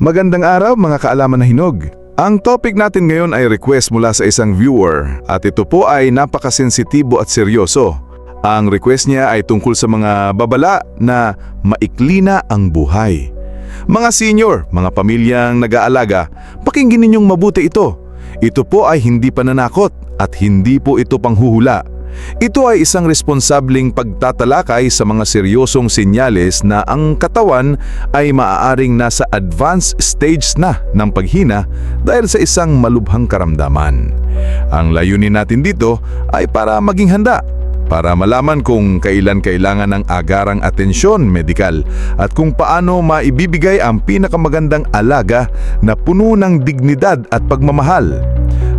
Magandang araw mga kaalaman na hinog. Ang topic natin ngayon ay request mula sa isang viewer at ito po ay napakasensitibo at seryoso. Ang request niya ay tungkol sa mga babala na maikli na ang buhay. Mga senior, mga pamilyang nag-aalaga, pakinggan ninyong mabuti ito. Ito po ay hindi pananakot at hindi po ito panghuhula. Ito ay isang responsableng pagtatalakay sa mga seryosong senyales na ang katawan ay maaaring nasa advanced stage na ng paghina dahil sa isang malubhang karamdaman. Ang layunin natin dito ay para maging handa para malaman kung kailan kailangan ng agarang atensyon medikal at kung paano maibibigay ang pinakamagandang alaga na puno ng dignidad at pagmamahal.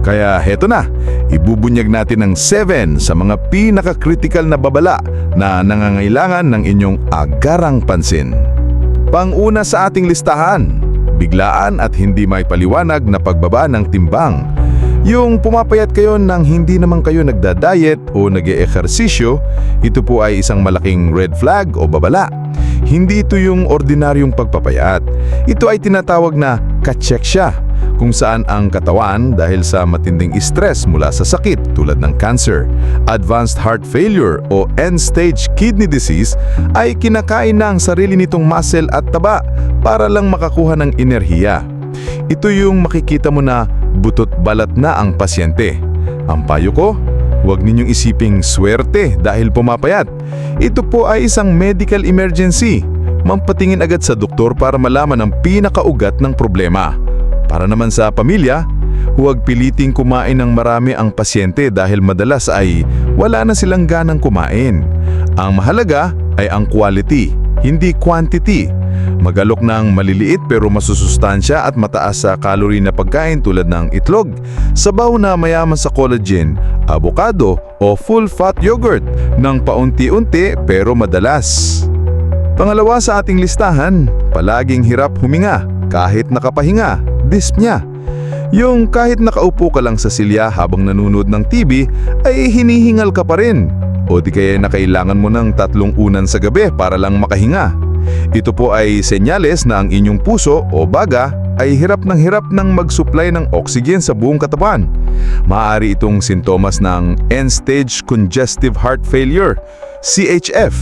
Kaya heto na, ibubunyag natin ang 7 sa mga pinaka-critical na babala na nangangailangan ng inyong agarang pansin. Panguna sa ating listahan, biglaan at hindi may paliwanag na pagbaba ng timbang. Yung pumapayat kayo nang hindi naman kayo nagda-diet o nag ehersisyo ito po ay isang malaking red flag o babala. Hindi ito yung ordinaryong pagpapayat. Ito ay tinatawag na kacheksya kung saan ang katawan dahil sa matinding stress mula sa sakit tulad ng cancer, advanced heart failure o end-stage kidney disease ay kinakain na sarili nitong muscle at taba para lang makakuha ng enerhiya. Ito yung makikita mo na butot balat na ang pasyente. Ang payo ko, huwag ninyong isiping swerte dahil pumapayat. Ito po ay isang medical emergency. Mampatingin agad sa doktor para malaman ang pinakaugat ng problema. Para naman sa pamilya, huwag piliting kumain ng marami ang pasyente dahil madalas ay wala na silang ganang kumain. Ang mahalaga ay ang quality, hindi quantity. Magalok ng maliliit pero masusustansya at mataas sa calorie na pagkain tulad ng itlog, sabaw na mayaman sa collagen, avocado o full-fat yogurt ng paunti-unti pero madalas. Pangalawa sa ating listahan, palaging hirap huminga kahit nakapahinga dyspnea. Yung kahit nakaupo ka lang sa silya habang nanonood ng TV ay hinihingal ka pa rin. O di kaya na kailangan mo ng tatlong unan sa gabi para lang makahinga. Ito po ay senyales na ang inyong puso o baga ay hirap ng hirap ng mag-supply ng oxygen sa buong katawan. Maaari itong sintomas ng end-stage congestive heart failure, CHF,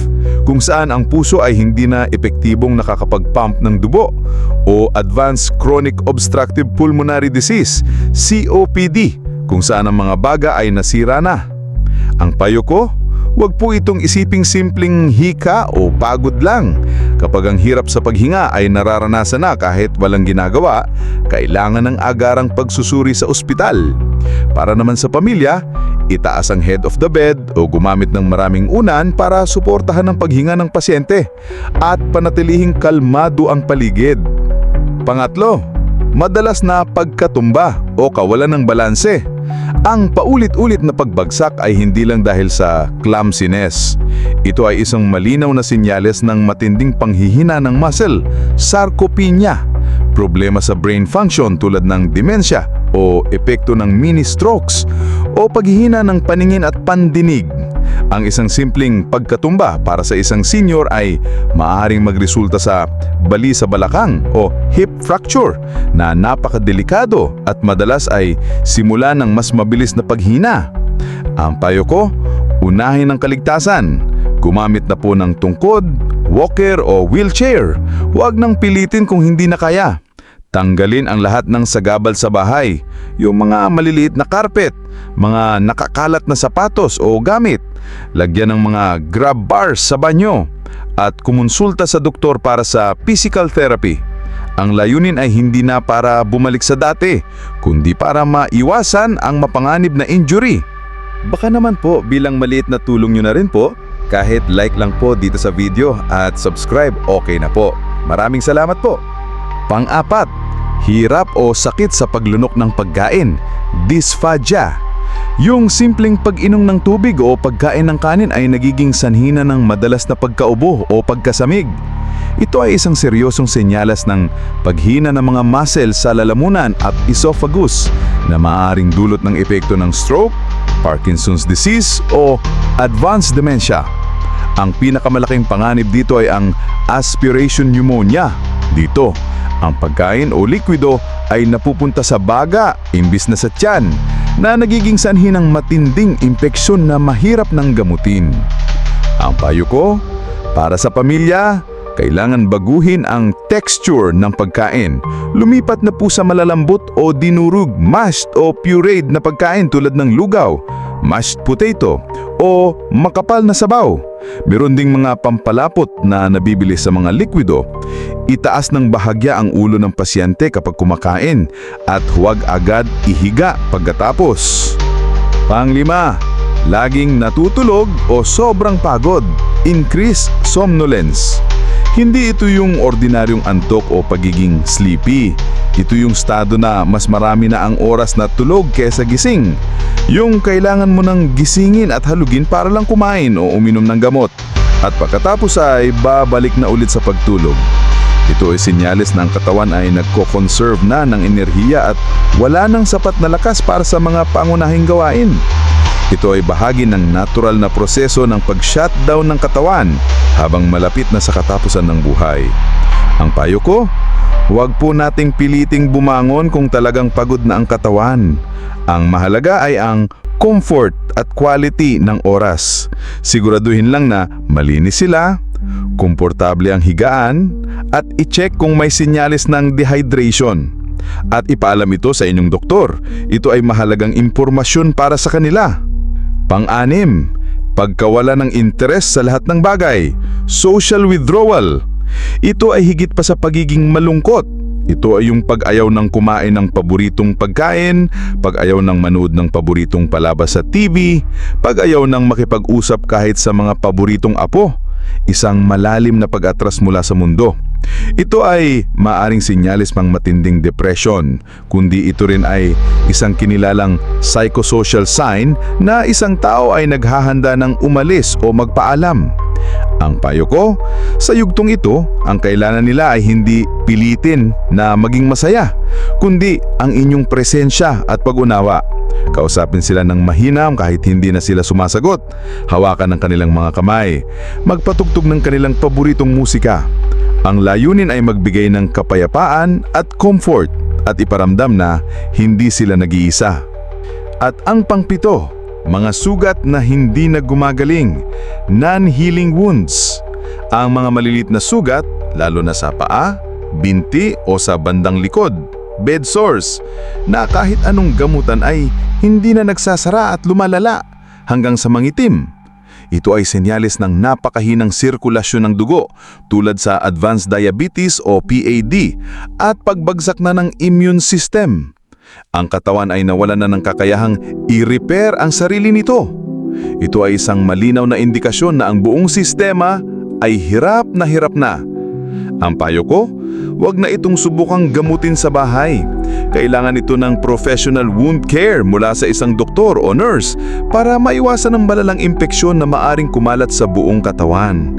kung saan ang puso ay hindi na epektibong nakakapag-pump ng dugo o Advanced Chronic Obstructive Pulmonary Disease, COPD, kung saan ang mga baga ay nasira na. Ang payo ko, huwag po itong isiping simpleng hika o pagod lang. Kapag ang hirap sa paghinga ay nararanasan na kahit walang ginagawa, kailangan ng agarang pagsusuri sa ospital. Para naman sa pamilya, itaas ang head of the bed o gumamit ng maraming unan para suportahan ang paghinga ng pasyente at panatilihing kalmado ang paligid. Pangatlo, madalas na pagkatumba o kawalan ng balanse. Ang paulit-ulit na pagbagsak ay hindi lang dahil sa clumsiness. Ito ay isang malinaw na sinyales ng matinding panghihina ng muscle, sarcopenia, problema sa brain function tulad ng demensya o epekto ng mini strokes o paghihina ng paningin at pandinig. Ang isang simpleng pagkatumba para sa isang senior ay maaaring magresulta sa bali sa balakang o hip fracture na napakadelikado at madalas ay simula ng mas mabilis na paghina. Ang payo ko, unahin ang kaligtasan. Gumamit na po ng tungkod, walker o wheelchair. Huwag nang pilitin kung hindi na kaya. Tanggalin ang lahat ng sagabal sa bahay, yung mga maliliit na carpet, mga nakakalat na sapatos o gamit, lagyan ng mga grab bars sa banyo, at kumonsulta sa doktor para sa physical therapy. Ang layunin ay hindi na para bumalik sa dati, kundi para maiwasan ang mapanganib na injury. Baka naman po bilang maliit na tulong nyo na rin po, kahit like lang po dito sa video at subscribe okay na po. Maraming salamat po. Pang-apat, hirap o sakit sa paglunok ng pagkain, dysphagia. Yung simpleng pag-inom ng tubig o pagkain ng kanin ay nagiging sanhina ng madalas na pagkaubo o pagkasamig. Ito ay isang seryosong senyalas ng paghina ng mga muscle sa lalamunan at esophagus na maaaring dulot ng epekto ng stroke, Parkinson's disease o advanced dementia. Ang pinakamalaking panganib dito ay ang aspiration pneumonia. Dito, Ang pagkain o likwido ay napupunta sa baga imbis na sa tiyan na nagiging sanhi ng matinding impeksyon na mahirap ng gamutin. Ang payo ko, para sa pamilya, kailangan baguhin ang texture ng pagkain. Lumipat na po sa malalambot o dinurug, mashed o pureed na pagkain tulad ng lugaw, mashed potato o makapal na sabaw. Meron ding mga pampalapot na nabibili sa mga likwido. Itaas ng bahagya ang ulo ng pasyente kapag kumakain at huwag agad ihiga pagkatapos. Panglima, laging natutulog o sobrang pagod, increase somnolence. Hindi ito yung ordinaryong antok o pagiging sleepy. Ito yung estado na mas marami na ang oras na tulog kesa gising. Yung kailangan mo nang gisingin at halugin para lang kumain o uminom ng gamot. At pagkatapos ay babalik na ulit sa pagtulog. Ito ay senyales na ang katawan ay nagko-conserve na ng enerhiya at wala nang sapat na lakas para sa mga pangunahing gawain. Ito ay bahagi ng natural na proseso ng pag-shutdown ng katawan habang malapit na sa katapusan ng buhay. Ang payo ko, huwag po nating piliting bumangon kung talagang pagod na ang katawan. Ang mahalaga ay ang comfort at quality ng oras. Siguraduhin lang na malinis sila, komportable ang higaan, at i-check kung may sinyalis ng dehydration. At ipaalam ito sa inyong doktor. Ito ay mahalagang impormasyon para sa kanila. Pang-anim, pagkawala ng interes sa lahat ng bagay, social withdrawal. Ito ay higit pa sa pagiging malungkot. Ito ay yung pag-ayaw ng kumain ng paboritong pagkain, pag-ayaw ng manood ng paboritong palabas sa TV, pag-ayaw ng makipag-usap kahit sa mga paboritong apo. Isang malalim na pag-atras mula sa mundo. Ito ay maaring sinyalis pang matinding depression, kundi ito rin ay isang kinilalang psychosocial sign na isang tao ay naghahanda ng umalis o magpaalam. Ang payo ko, sa yugtong ito, ang kailangan nila ay hindi pilitin na maging masaya, kundi ang inyong presensya at pag-unawa. Kausapin sila ng mahinam kahit hindi na sila sumasagot. Hawakan ng kanilang mga kamay. Magpatugtog ng kanilang paboritong musika. Ang layunin ay magbigay ng kapayapaan at comfort at iparamdam na hindi sila nag-iisa. At ang pangpito, mga sugat na hindi na gumagaling, non-healing wounds. Ang mga malilit na sugat, lalo na sa paa, binti o sa bandang likod, bed sores, na kahit anong gamutan ay hindi na nagsasara at lumalala hanggang sa mangitim. Ito ay senyales ng napakahinang sirkulasyon ng dugo tulad sa advanced diabetes o PAD at pagbagsak na ng immune system. Ang katawan ay nawalan na ng kakayahang i-repair ang sarili nito. Ito ay isang malinaw na indikasyon na ang buong sistema ay hirap na hirap na. Ang payo ko, huwag na itong subukang gamutin sa bahay. Kailangan ito ng professional wound care mula sa isang doktor o nurse para maiwasan ang malalang impeksyon na maaring kumalat sa buong katawan.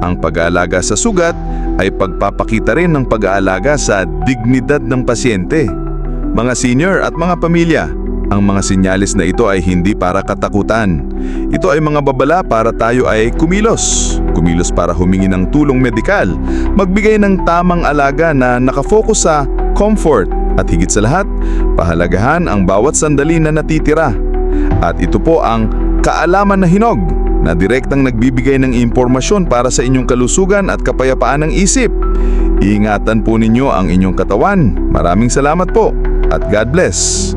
Ang pag-aalaga sa sugat ay pagpapakita rin ng pag-aalaga sa dignidad ng pasyente. Mga senior at mga pamilya, ang mga sinyalis na ito ay hindi para katakutan. Ito ay mga babala para tayo ay kumilos. Kumilos para humingi ng tulong medikal, magbigay ng tamang alaga na nakafocus sa comfort at higit sa lahat, pahalagahan ang bawat sandali na natitira. At ito po ang kaalaman na hinog na direktang nagbibigay ng impormasyon para sa inyong kalusugan at kapayapaan ng isip. Ingatan po ninyo ang inyong katawan. Maraming salamat po at God bless.